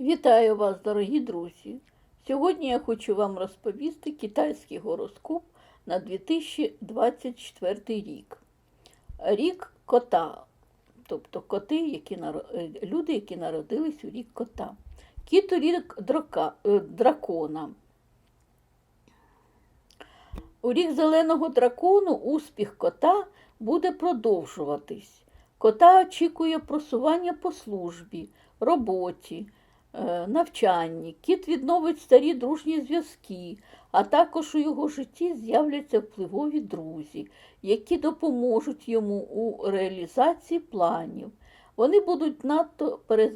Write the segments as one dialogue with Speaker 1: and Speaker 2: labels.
Speaker 1: Вітаю вас, дорогі друзі! Сьогодні я хочу вам розповісти китайський гороскоп на 2024 рік. Рік кота, тобто коти, які, наро- е, люди, які народились у рік кота. Кіт у рік дрока, е, дракона. У рік зеленого дракону успіх кота буде продовжуватись. Кота очікує просування по службі, роботі, навчанні. Кіт відновить старі дружні зв'язки, а також у його житті з'являться впливові друзі, які допоможуть йому у реалізації планів. Вони будуть надто е,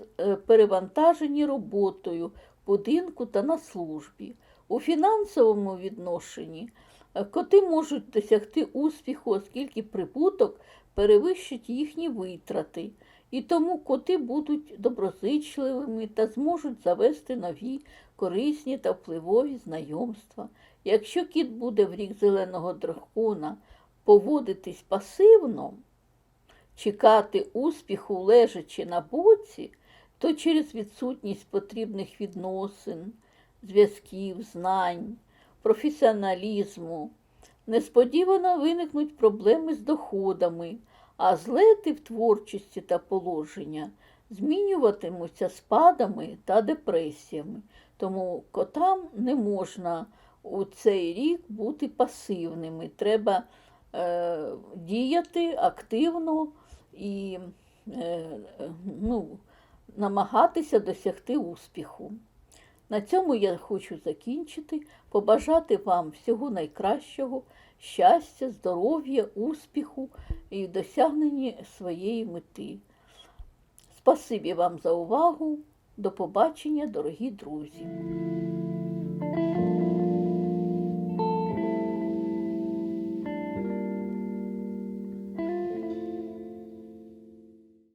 Speaker 1: перевантажені роботою, будинку та на службі. У фінансовому відношенні е, коти можуть досягти успіху, оскільки прибуток перевищить їхні витрати, і тому коти будуть доброзичливими та зможуть завести нові корисні та впливові знайомства. Якщо кіт буде в рік зеленого дракона поводитись пасивно, чекати успіху лежачи на боці, то через відсутність потрібних відносин, зв'язків, знань, професіоналізму несподівано виникнуть проблеми з доходами, а злети в творчості та положення змінюватимуться спадами та депресіями. Тому котам не можна у цей рік бути пасивними. Треба е, діяти активно і е, ну, намагатися досягти успіху. На цьому я хочу закінчити, побажати вам всього найкращого, щастя, здоров'я, успіху і досягнення своєї мети. Спасибі вам за увагу. До побачення, дорогі друзі!